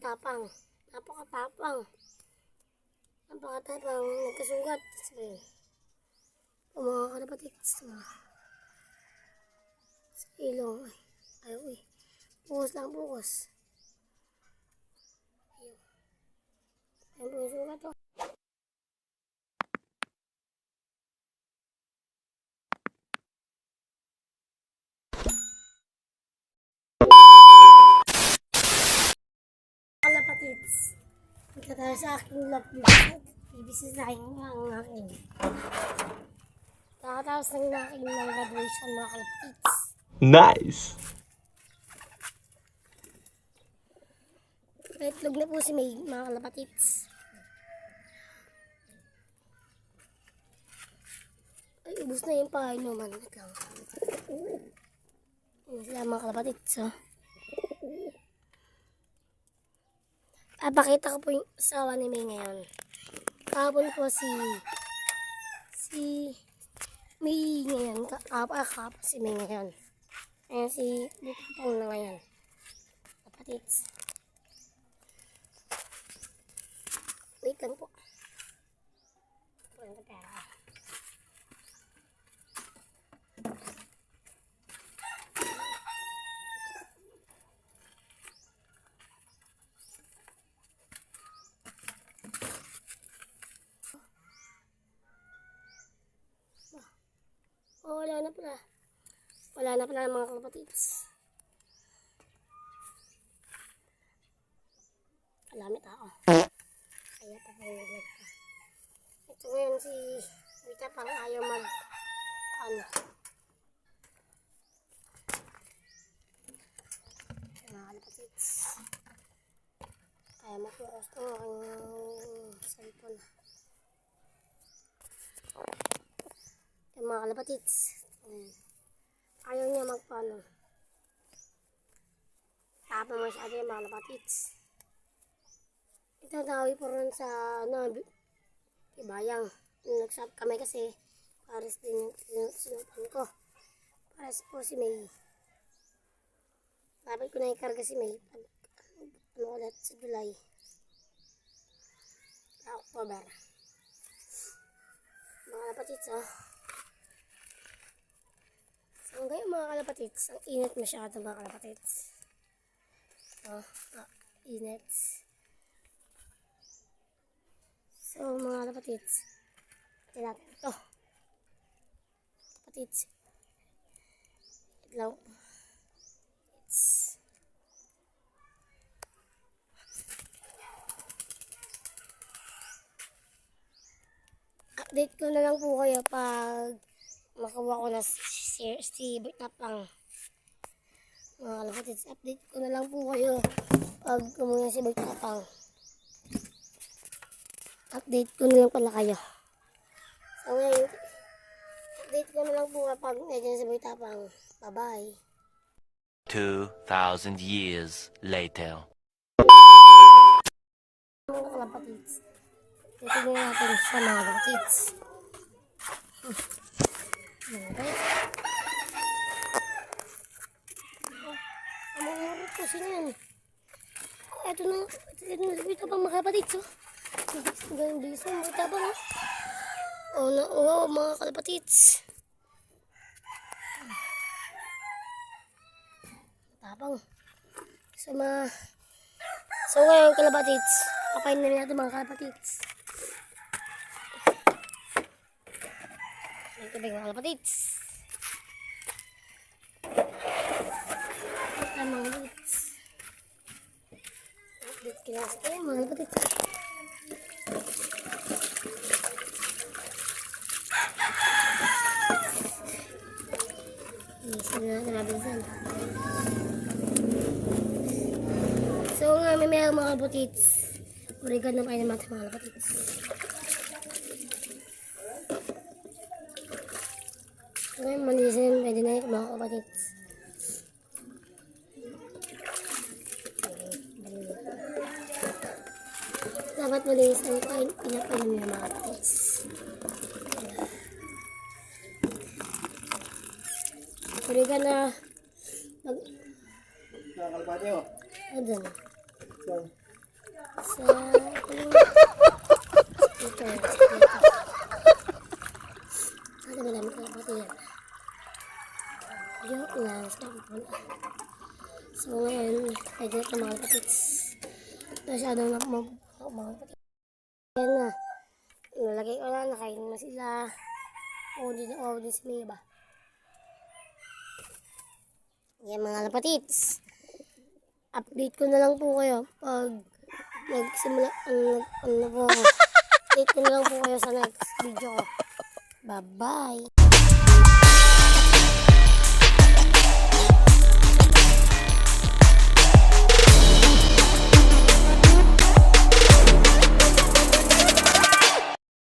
tapang. Napakatapang. Napakatapang. Nagkasugat. Sabi, mga kalapatid sa mga sa ilong. Ay, ayaw eh. Bukas lang bukas. Ayaw. Ayaw yung sugat oh. Kalapatids. Punta tayo sa aking love visit. Bibisitahin ko ang aking. Nakatapos ng aking ng graduation mga kalapatids. Nice. May itlog na po si May mga kalapatids. Ay, ubus na yung painuman. Wait lang. Yan sila mga kalapatids. Oh. Papakita ko po yung asawa ni May ngayon. Kahapon po si si May ngayon. Ka- Kahapon, ah, kahapon si May ngayon. Ayan si Bukapong na ngayon. Kapatids. Wait lang po. Kulang na pera. Oh, wala na pala. Wala na pala mga kapatids. Alami tao. Kaya pa po yung vlog. Ito ngayon si Rita pang ayaw mag ano. Mga kalapatids. Kaya makuros to ang cellphone. Yung mga kalapatids. Ayan. Ayaw niya magpano. Tapos masyado yung mga kalapatids. Itatawi po rin sa ano, ibayang. Nag-shop kami kasi pares din yung sinu- sinupan ko. Pares po si May. Dapat ko na ikarga si May pag ano ulit sa July. October. Mga kalapatids oh. So ngayon mga kalapatids, ang init masyado mga kalapatids. Oh, ah, init. So, mga kapatids, ito natin ito. Kapatids. Itlaw. It's... Update ko na lang po kayo pag makawa ko na si, si Tapang. Mga kapatids, update ko na lang po kayo pag kumuha si Tapang update ko na lang pala kayo. So ngayon, update ko na lang po kapag nandiyan may tapang. Bye-bye. 2,000 years later. Mga kalapatids. Titignan natin sa mga kalapatids. Okay. Ang mga urot ko sinan. Ito na, ito na dito pang mga kapatids. Oh. Ganun dito sa mga tapang. Oh, na, oh, mga kalapatids. Tapang. Sa mga So ngayon kalapatids, kapain na natin mga kalapatids. May tubig mga kalapatids. Ito mga kalapatids. Update kila sa kayo mga kalapatids. Isa na natin mabilisan. So nga, may mga mga kapatids. Oregano pa naman sa mga kapatids. Ngayon, malisin, pwede na yung mga kapatids. Dapat malinis ang kain, pinapainom yung mga kapatids. Oregano, mag, Nakakalpati oh. ano dun? So, Sa... Dito. Dito. Ano ba namin kalapati yan? Joke lang. Stop mo na. So ngayon, pwede na mga kapits. Masyadong na mabubuo mga kapits. Yan na. Nalagay ko na, nakain na sila. Oo, din ako din si Mia ba? Yan mga lapatits. Update ko na lang po kayo pag nagsimula, ano, ano na po. Update ko na lang po kayo sa next video ko. Bye-bye!